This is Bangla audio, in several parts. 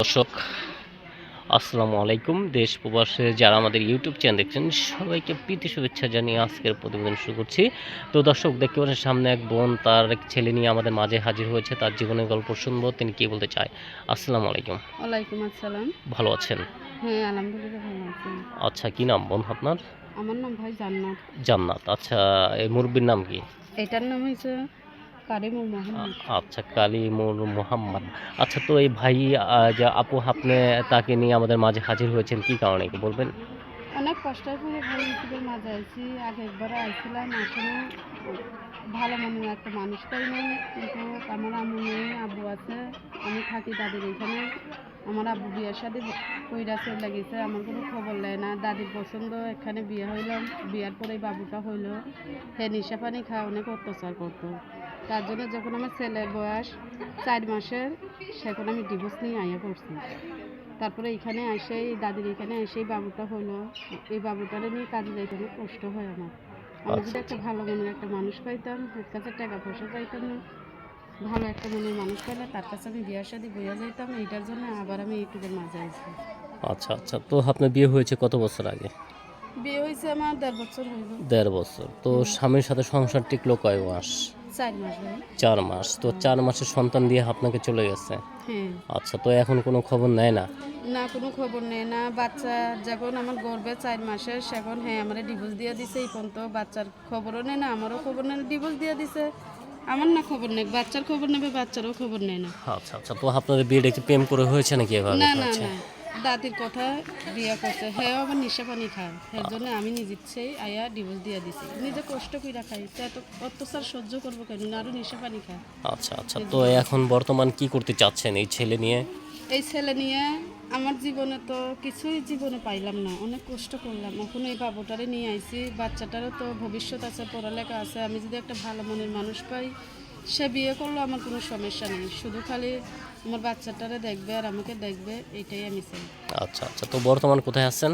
দর্শক আসসালামু আলাইকুম। দেশ প্রবাসে যারা আমাদের ইউটিউব চ্যানেল দেখছেন সবাইকে প্রীতি শুভেচ্ছা জানিয়ে আজকের প্রতিবেদন শুরু করছি। তো দর্শক দেখতে পাচ্ছেন সামনে এক বোন তার এক ছেলে নিয়ে আমাদের মাঝে হাজির হয়েছে। তার জীবনের গল্প শুনব তিনি কি বলতে চায়? আসসালামু আলাইকুম। ওয়ালাইকুম আসসালাম। ভালো আছেন? হ্যাঁ আলহামদুলিল্লাহ ভালো আছি। আচ্ছা কি নাম বোন আপনার? আমার নাম ভাই জান্নাত। জান্নাত। আচ্ছা এই মুরব্বীর নাম কি? এটার নাম মোহাম্মদ আচ্ছা কালিমুর মোহাম্মদ। আচ্ছা তো এই ভাই যে আপু আপনি তাকে নিয়ে আমাদের মাঝে হাজির হয়েছেন কি কারণে বলবেন? অনেক কষ্টের করে ভাই ইউটিউবের মাঝে আইছি। আগে একবার আইছিলাম আসলে ভালো মনে একটা মানুষ পাই না কিন্তু আমার আম্মু নেই আব্বু আছে আমি থাকি দাদির এখানে। আমার আব্বু বিয়ের সাথে কইরা চলে গেছে আমার কোনো খবর নেয় না। দাদির পছন্দ এখানে বিয়ে হইলাম বিয়ার পরে বাবুটা হইল। হে নিশা পানি খাওয়া অনেক অত্যাচার করতো। তার জন্য যখন আমার ছেলের বয়স চার মাসের সেখন আমি ডিভোর্স নিয়ে আইয়া করছি তারপরে এখানে এসে দাদির এখানে এসে এই বাবুটা হলো। এই বাবুটারে নিয়ে কাজে যাইতে অনেক কষ্ট হয় আমার। আমি যদি একটা ভালো মনের একটা মানুষ পাইতাম ওর কাছে টাকা পয়সা পাইতাম না। ভালো একটা মনের মানুষ পাইলে তার কাছে আমি বিয়ার সাথে বইয়া যাইতাম এইটার জন্য আবার আমি ইউটিউবের মাঝে আইছি। আচ্ছা আচ্ছা। তো আপনার বিয়ে হয়েছে কত বছর আগে? বিয়ে হয়েছে আমার দেড় বছর হইল। দেড় বছর। তো স্বামীর সাথে সংসার টিকলো কয় মাস? চার মাস চার মাস। তো চার মাসের সন্তান দিয়ে আপনাকে চলে গেছে? হ্যাঁ। আচ্ছা তো এখন কোনো খবর নেয় না? না কোনো খবর নেই না। বাচ্চা যখন আমার গর্বে চার মাসের সেখন হ্যাঁ আমার ডিভোর্স দিয়ে দিছে এই পর্যন্ত। বাচ্চার খবরও নেই না আমারও খবর নেই ডিভোর্স দিয়ে দিছে। আমার না খবর নেই বাচ্চার খবর নেবে বাচ্চারও খবর নেই না। আচ্ছা আচ্ছা। তো আপনাদের বিয়েটা কি প্রেম করে হয়েছে নাকি এভাবে? না না না। দাদির কথা বিয়া করছে হ্যাঁ আবার নিশা পানি খায়। এর জন্য আমি নিজের ইচ্ছেই আয়া ডিভোর্স দিয়ে দিছি। নিজে কষ্ট কইরা খাই। তো এত অত্যাচার সহ্য করব কেন আরও নিশা পানি খায়। আচ্ছা আচ্ছা। তো এখন বর্তমান কি করতে চাচ্ছেন এই ছেলে নিয়ে? এই ছেলে নিয়ে আমার জীবনে তো কিছুই জীবনে পাইলাম না। অনেক কষ্ট করলাম। এখন এই বাবুটারে নিয়ে আইছি। বাচ্চাটারও তো ভবিষ্যৎ আছে পড়ালেখা আছে। আমি যদি একটা ভালো মনের মানুষ পাই সে বিয়ে করল আমার কোনো সমস্যা নেই। শুধু খালি আমার বাচ্চাটারে দেখবে আর আমাকে দেখবে এইটাই আমি চাই। আচ্ছা আচ্ছা। তো বর্তমান কোথায় আছেন?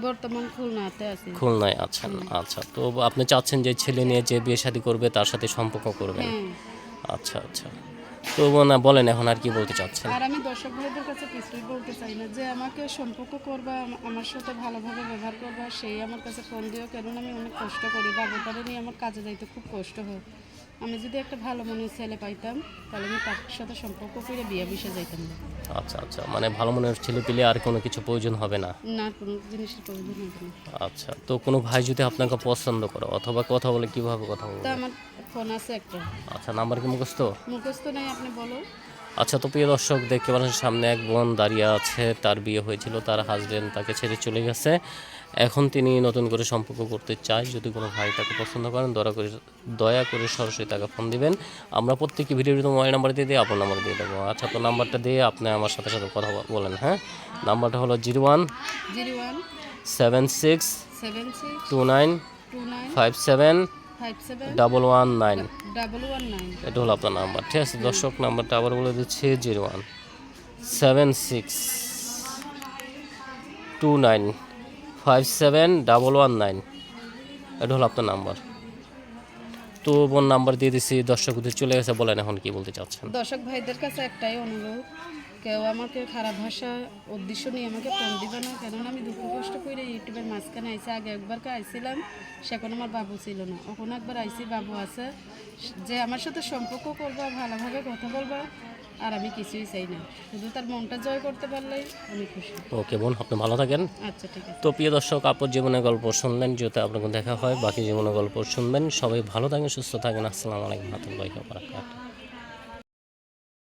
বর্তমান খুলনাতে আছি। খুলনায় আছেন আচ্ছা। তো আপনি চাচ্ছেন যে ছেলে নিয়ে যে বিয়ে শাদী করবে তার সাথে সম্পর্ক করবেন? হ্যাঁ। আচ্ছা আচ্ছা। তো না বলেন এখন আর কি বলতে চাচ্ছেন? আর আমি দর্শক ভাইদের কাছে কিছুই বলতে চাই না যে আমাকে সম্পর্ক করবা আমার সাথে ভালোভাবে ব্যবহার করবা সেই আমার কাছে ফোন দিও কেন আমি অনেক কষ্ট করি বাবুটারে নিয়ে আমার কাজে যাইতে খুব কষ্ট হয়। আমি যদি একটা ভালো মনের ছেলে পাইতাম তাহলে আমি তার সাথে সম্পর্ক করে বিয়ে বসে যাইতাম। না আচ্ছা আচ্ছা। মানে ভালো মনের ছেলে পেলে আর কোনো কিছু প্রয়োজন হবে না? না কোনো জিনিসের প্রয়োজন হবে না। আচ্ছা তো কোনো ভাই যদি আপনাকে পছন্দ করে অথবা কথা বলে কীভাবে কথা তা বলবে আমার ফোন আছে একটা। আচ্ছা নাম্বার কি মুখস্থ? মুখস্থ নাই আপনি বলো। আচ্ছা তো প্রিয় দর্শক দেখতে পাচ্ছেন সামনে এক বোন দাঁড়িয়ে আছে। তার বিয়ে হয়েছিল তার হাজবেন্ড তাকে ছেড়ে চলে গেছে। এখন তিনি নতুন করে সম্পর্ক করতে চায়। যদি কোনো ভাই তাকে পছন্দ করেন দয়া করে দয়া করে সরাসরি তাকে ফোন দিবেন। আমরা প্রত্যেকটি ভিডিওর মোবাইল নাম্বার দিয়ে দিই আপনার নাম্বার দিয়ে দেবো। আচ্ছা তো নাম্বারটা দিয়ে আপনি আমার সাথে সাথে কথা বলেন হ্যাঁ? নাম্বারটা হলো zero one seven six two nine five seven double one nine. এটা হলো আপনার নাম্বার ঠিক আছে? দর্শক নাম্বারটা আবার বলে দিচ্ছি zero one seven six two nine five seven double one nine. এটা হলো আপনার নাম্বার। তো বোন নাম্বার দিয়ে দিছি দর্শকদের চলে গেছে বলেন এখন কি বলতে চাচ্ছেন? দর্শক ভাইদের কাছে একটাই অনুরোধ কেউ আমাকে খারাপ ভাষা উদ্দেশ্য নিয়ে আমাকে ফোন দিবে না। কেননা আমি দুঃখ কষ্ট করে ইউটিউবের মাঝখানে আইসি আগে একবার আইছিলাম সেখন আমার বাবু ছিল না। ওখানে একবার আইসি বাবু আছে। যে আমার সাথে সম্পর্ক করবা ভালোভাবে কথা বলবা আর আমি কিছুই চাই না। শুধু তার মনটা জয় করতে পারলেই আমি খুশি। ওকে বোন আপনি ভালো থাকেন। আচ্ছা ঠিক আছে। তো প্রিয় দর্শক আপুর জীবনের গল্প শুনলেন যাতে আপনাকে দেখা হয় বাকি জীবনের গল্প শুনবেন। সবাই ভালো থাকেন সুস্থ থাকেন। আসসালামু আলাইকুম রহমতুল্লাহি ওয়া বারাকাতুহু।